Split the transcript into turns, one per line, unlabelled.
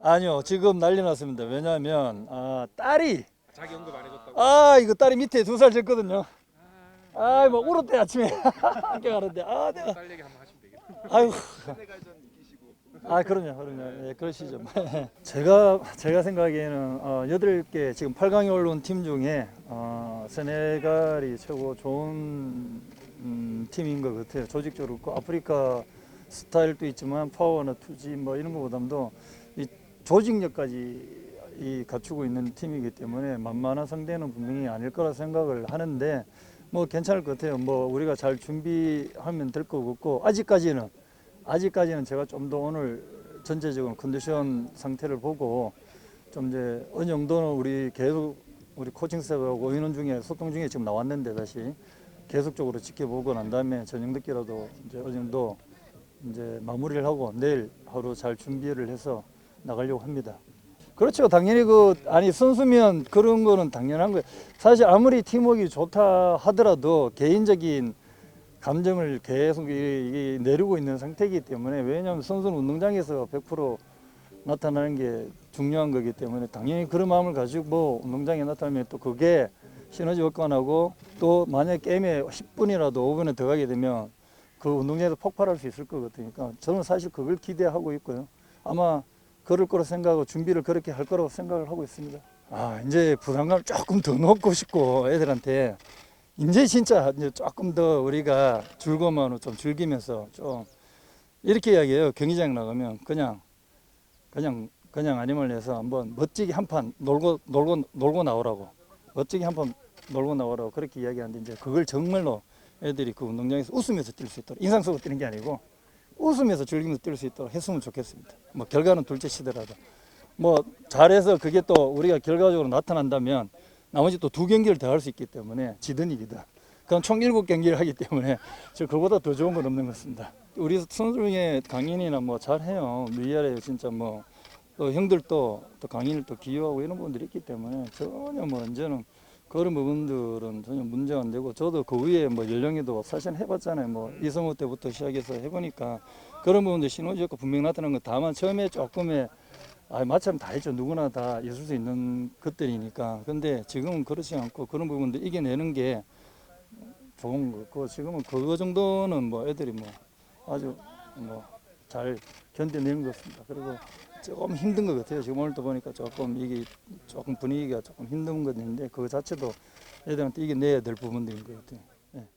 아니요, 지금 난리 났습니다. 왜냐하면 아, 딸이
자기 언급 안 해줬다고.
아 이거 딸이 밑에 두 살 졌거든요. 아뭐 울었대 아침에 학교 가는데 아 내가
딸 얘기 한번 하시면 되겠다.
아이고. 아 그럼요, 그럼요. 예, 그러시죠. 제가 제가 생각하기에는 어, 여덟 개 지금 8강에 올라온 팀 중에 어, 세네갈이 최고 좋은 음, 팀인 것 같아요. 조직적으로 그렇고 아프리카 스타일도 있지만 파워나 투지 뭐 이런 것보다도 이 조직력까지 이 갖추고 있는 팀이기 때문에 만만한 상대는 분명히 아닐 거라 생각을 하는데 뭐 괜찮을 것 같아요. 뭐 우리가 잘 준비하면 될 것 같고 아직까지는 아직까지는 제가 좀 더 오늘 전체적으로 컨디션 상태를 보고 좀 이제 어느 정도는 우리 계속 우리 코칭 스텝하고 인원 중에 소통 중에 지금 나왔는데 다시 계속적으로 지켜보고 난 다음에 저녁 늦게라도 이제 어느 정도 이제 마무리를 하고 내일 하루 잘 준비를 해서 나가려고 합니다. 그렇죠. 당연히 그 아니 선수면 그런 거는 당연한 거예요. 사실 아무리 팀워크가 좋다 하더라도 개인적인 감정을 계속 내리고 있는 상태이기 때문에 왜냐하면 선수는 운동장에서 100% 나타나는 게 중요한 거기 때문에 당연히 그런 마음을 가지고 뭐 운동장에 나타나면 또 그게 시너지 효과나고 또 만약 게임에 10분이라도 5분에 들어가게 되면 그 운동장에서 폭발할 수 있을 것 같으니까 저는 사실 그걸 기대하고 있고요. 아마 그럴 거로 생각하고 준비를 그렇게 할 거라고 생각을 하고 있습니다. 아 이제 부담감 조금 더 넣고 싶고 애들한테 이제 진짜 이제 조금 더 우리가 즐거움으로 좀 즐기면서 좀 이렇게 이야기해요. 경기장 나가면 그냥 그냥 그냥 아니면 해서 한번 멋지게 한 판 놀고 놀고 놀고 나오라고 멋지게 한 판 놀고 나오라고 그렇게 이야기하는데 이제 그걸 정말로 애들이 그 운동장에서 웃으면서 뛸 수 있도록 인상 쓰고 뛰는 게 아니고 웃으면서 즐기면서 뛸 수 있도록 했으면 좋겠습니다. 뭐 결과는 둘째 치더라도 뭐 잘해서 그게 또 우리가 결과적으로 나타난다면 나머지 또 두 경기를 더 할 수 있기 때문에 지든 이기든 그건 총 일곱 경기를 하기 때문에 저 그보다 더 좋은 건 없는 것 같습니다. 우리 선수 중에 강인이나 뭐 잘해요. 위아래 진짜 뭐 또 형들도 또 강인을 또 기여하고 이런 분들이 있기 때문에 전혀 뭐 이제는 그런 부분들은 전혀 문제가 안 되고 저도 그 위에 뭐 연령에도 사실 해봤잖아요. 뭐 이성호 때부터 시작해서 해보니까 그런 부분들 시너지 효과 분명 나타난 거 다만 처음에 조금의 아, 마침 다 했죠. 누구나 다 있을 수 있는 것들이니까. 근데 지금은 그렇지 않고 그런 부분들 이겨내는 게 좋은 거고 지금은 그거 정도는 뭐 애들이 뭐 아주 뭐 잘 견뎌내는 것 같습니다. 그리고 조금 힘든 것 같아요. 지금 오늘도 보니까 조금 이게 조금 분위기가 조금 힘든 것 같은데 그 자체도 애들한테 이겨내야 될 부분들인 것 같아요. 예.